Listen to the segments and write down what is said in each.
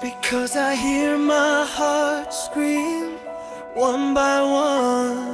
Because I hear my heart scream one by one.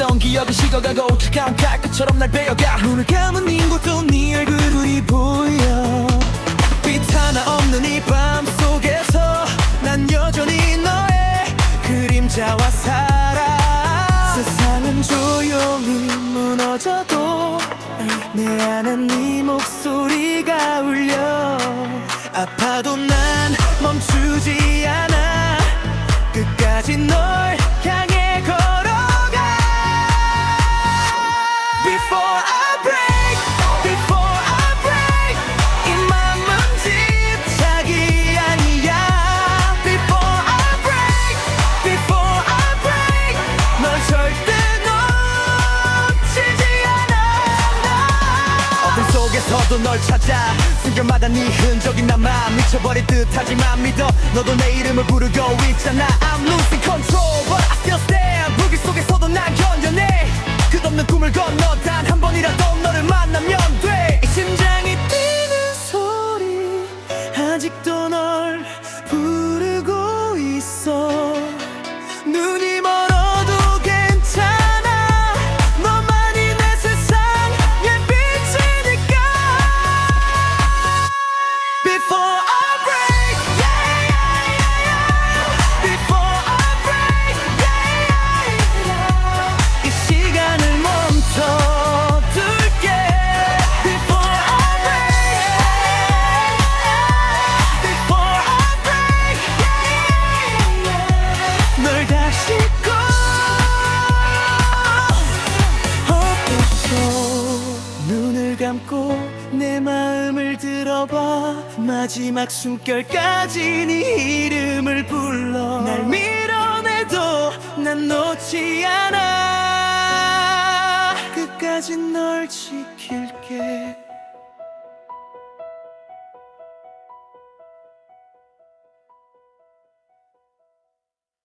따뜻했던 기억은 식어가고 깜깜 것처럼 날 베어가. 눈을 감은 이곳도 네 얼굴이 보여. 빛 하나 없는 이 밤 속에서 난 여전히 너의 그림자와 살아. 세상은 조용히 무너져도 내 안에 네 목소리가 울려. 아파도 난 멈추지 않아. 끝까지 널 절대 놓치지 않아. 어둠 속에서도 널 찾아. 순간마다 네 흔적이 남아 미쳐버릴 듯하지만 믿어. 너도 내 이름을 부르고 있잖아. I'm losing control but I 감고 내 마음을 들어봐. 마지막 숨결까지 네 이름을 불러. 날 밀어내도 난 놓지 않아. 끝까지 널 지킬게